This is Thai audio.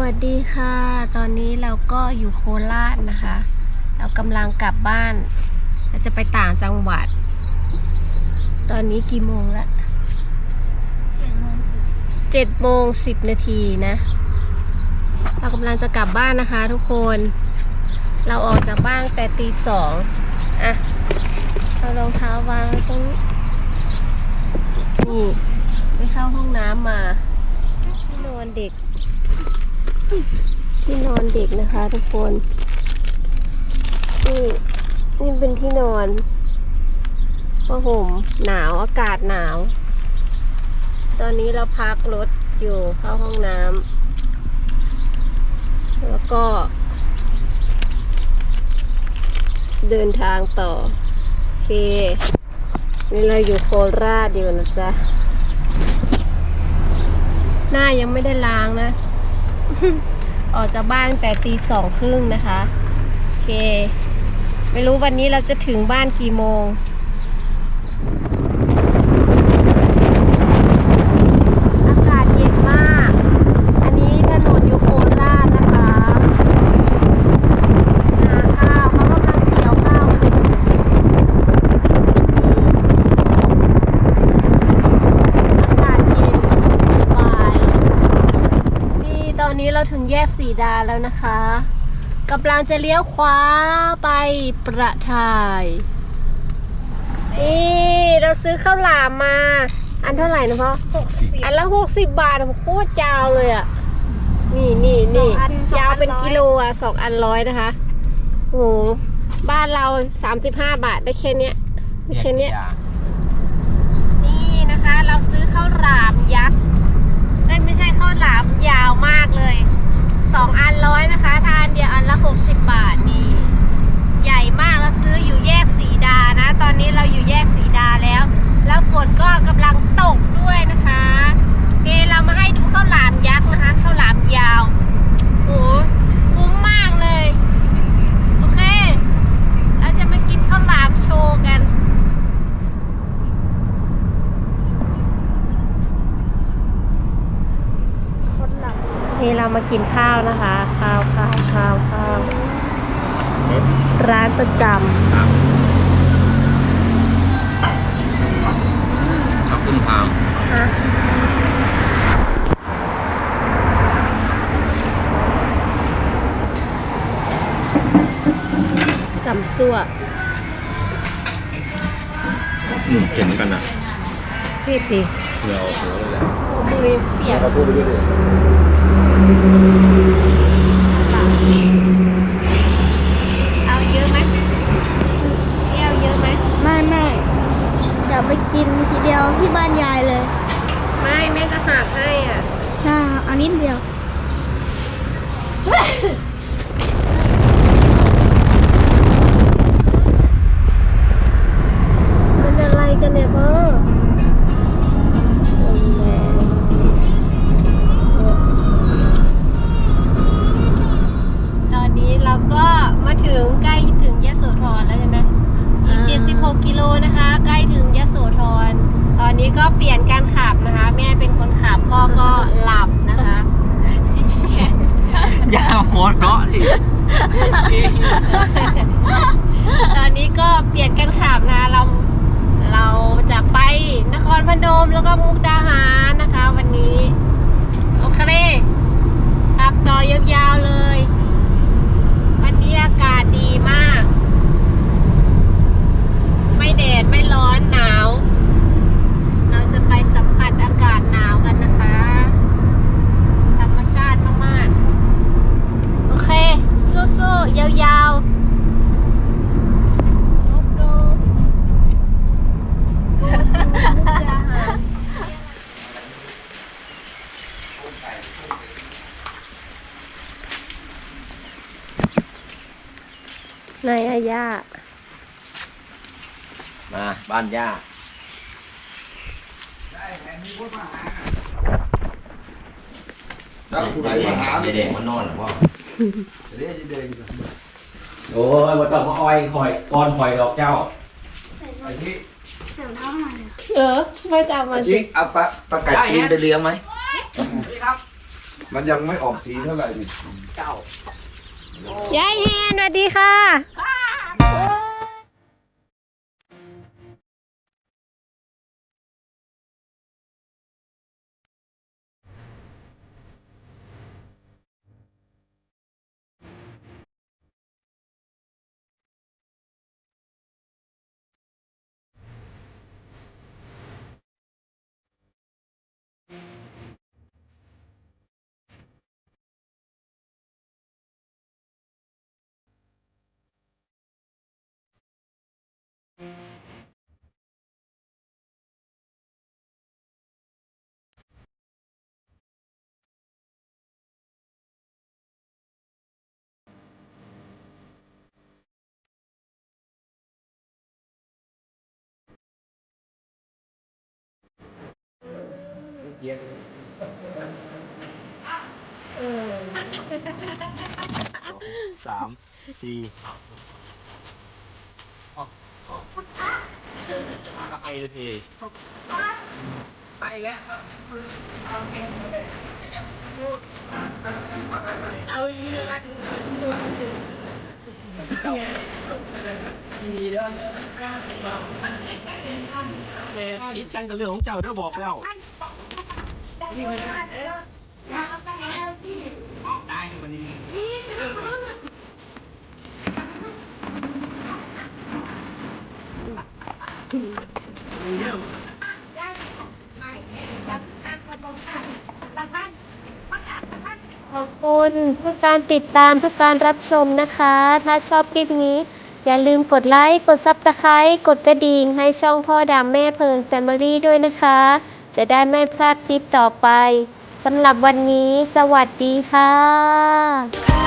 วัสดีค่ะ ตอนนี้เราก็อยู่โคราชนะคะ เรากำลังกลับบ้านเราจะไปต่างจังหวัด ตอนนี้กี่โมงละเจ็ดโมงสิบนาทีนะ เรากำลังจะกลับบ้านนะคะทุกคน เราออกจากบ้านแต่ตีสองอะเอารองเท้าวางตรงนี้นี่ไปเข้าห้องน้ำมาที่นอนเด็ก ที่นอนเด็กนะคะทุกคนนี่นี่เป็นที่นอนผ้าห่มหนาวอากาศหนาว ตอนนี้เราพักรถอยู่เข้าห้องน้ำแล้วก็ เดินทางต่อ โอเค นี่เราอยู่โคราชอยู่นะจ๊ะ หน้ายังไม่ได้ล้างนะ ออกจากบ้านแต่ตีสองครึ่งนะคะ โอเค ไม่รู้วันนี้เราจะถึงบ้านกี่โมง อากาศเย็นมาก อันนี้ถนนอยู่โคราชนะคะนาข้าวเขากำลังเกี่ยวข้าวกันอยู่อากาศเย็นสบาย นี่ตอนนี้ เราถึงแยกสีดาแล้วนะคะกำลังจะเลี้ยวขวาไปประทายนี่เราซื้อข้าวหลามมา อันเท่าไหร่นะพ่อหกสิบอันละหกสิบบาทโคตรยาวเลยอะ นี่นี่นี่สองอันสองอันยาวเป็นร้อยกิโลอะสองอันร้อยนะคะโอ้โหบ้านเราสามสิบห้าบาทได้แค่เนี้ยได้แค่เนี้ยนี่นะคะ เราซื้อข้าวหลามยักษ์เอ้ยไม่ใช่ข้าวหลามยาวมากเลยส องอันร้อยนะคะทานเดียวอันละหกสิบบาทนี่ ใหญ่มากเราซื้ออยู่แยกสีดานะ ตอนนี้เราอยู่แยกสีดาแล้ว แล้วฝนก็กำลังตกด้วยนะคะโอเคเรามาให้ดูข้าวหลามยักษ์นะคะข้าวหลามยาวโอ้คุ้มมากเลย โอเค เราจะมากินข้าวหลามโชว์กัน คนหลับ นี่เรามา กินข้าวนะคะ ข้าวข้าวข้าวข้าวร้านประจขับขึ้นทางำฮะจำซั่วอืมเข็นกันอะรีบดิเดี๋ยวหัวเลยแหละมือเปียก เขาพูดไปด้วยดิเอาเยอะไหมเที่ยวเยอะไหมไม่ไม่เดี๋ยวไปกินทีเดียวที่บ้านยายเลย ไม่แม่จะหักให้อะ ใช่ เอานิดเดียว ตอนนี้ก็เปลี่ยนกันขับนะเราเราจะไปนครพนมแล้วก็มุกดาหารนะคะ วันนี้ โอเคขับต่อยาวๆเลย วันนี้อากาศดีมาก ไม่แดดไม่ร้อนหนาว เราจะไปสัมผัสอากาศหนาวกันนะคะ ธรรมชาติมากๆ โอเค สู้ๆ ยาวๆ Go go Go to มุกดาหาร นายอาญามาบ้านย่าแล้วผู้ใดมาหาเด็กมันนอนหรือว่าเดี๋ยวเดินโอ้ยมาต้องมาอ้อยคอยก้อนคอยดอกเจ้าไอ้ที่เสียงเท้ามาเลยเออไม่จำไอ้มันที่เอาปลาปลากัดจีนไปเลี้ยงไหมนี่ครับมันยังไม่ออกสีเท่าไหร่นี่เก้ายายแฮนสวัสดีค่ะ สามสี่ไอเลยทีอีจังกับเรื่องของเจ้าเด้บอกแล้วได้วันนี้ ขอบคุณทุกการติดตามทุกการรับชมนะคะ ถ้าชอบคลิปนี้ อย่าลืมกดไลค์ กดซับสไครต์กดกระดิ่งให้ช่องพ่อดำแม่เพิงแฟมิลี่ด้วยนะคะ จะได้ไม่พลาดคลิปต่อไปสำหรับวันนี้ สวัสดีค่ะ